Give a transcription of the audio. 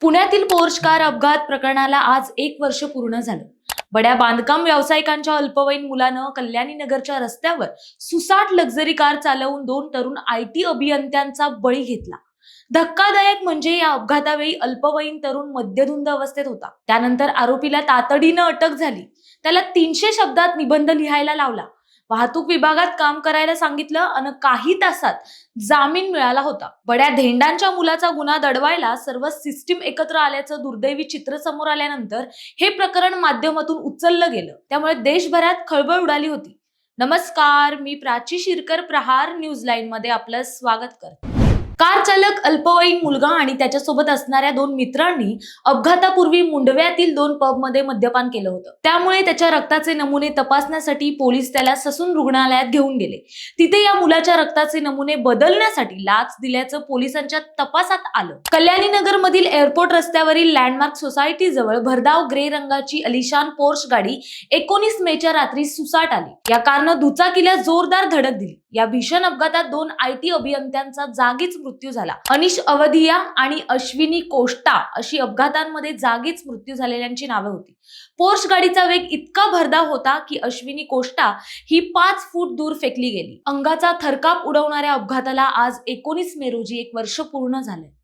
पुण्यातील porch car अपघात प्रकरणाला आज एक वर्ष पूर्ण झालं. बड्या बांधकाम व्यावसायिकांच्या अल्पवयीन मुलानं कल्याणी नगरच्या रस्त्यावर सुसाट लक्झरी कार चालवून दोन तरुण आय टी अभियंत्यांचा बळी घेतला. धक्कादायक म्हणजे या अपघातावेळी अल्पवयीन तरुण मद्यधुंद अवस्थेत होता. त्यानंतर आरोपीला तातडीनं अटक झाली. त्याला तीनशे शब्दात निबंध लिहायला लावला. वाहतूक विभागात काम करायला सांगितलं आणि काही तासात जामीन मिळाला होता. बड्या धेंडांच्या मुलाचा गुन्हा दडवायला सर्व सिस्टीम एकत्र आल्याचं दुर्दैवी चित्र समोर आल्यानंतर हे प्रकरण माध्यमातून उचललं गेलं. त्यामुळे देशभरात खळबळ उडाली होती. नमस्कार मी प्राची शिरकर प्रहार न्यूज लाईन मध्ये आपलं स्वागत करते. कार चालक अल्पवयीन मुलगा आणि त्याच्यासोबत असणाऱ्या दोन मित्रांनी अपघातापूर्वी मुंडव्यातील दोन पबमध्ये मद्यपान केलं होतं. त्यामुळे त्याच्या रक्ताचे नमुने तपासण्यासाठी पोलीस त्याला ससून रुग्णालयात घेऊन गेले. तिथे या मुलाच्या रक्ताचे नमुने बदलण्यासाठी लाच दिल्याचं पोलिसांच्या तपासात आलं. कल्याणी नगर मधील एअरपोर्ट रस्त्यावरील लँडमार्क सोसायटी जवळ भरधाव ग्रे रंगाची अलिशान पोर्श गाडी एकोणीस मेच्या रात्री सुसाट आली. या कारनं दुचाकीला जोरदार धडक दिली. या भीषण अपघातात दोन आय टी अभियंत्यांचा जागीच मृत्यू झाला. अनिश अवधिया आणि अश्विनी कोष्टा अशी अपघातांमध्ये जागीच मृत्यू झालेल्यांची नावे होती. पोर्श गाडीचा वेग इतका भरधाव होता की अश्विनी कोष्टा ही पाच फूट दूर फेकली गेली. अंगाचा थरकाप उडवणाऱ्या अपघाताला आज एकोणीस मे रोजी एक वर्ष पूर्ण झाले.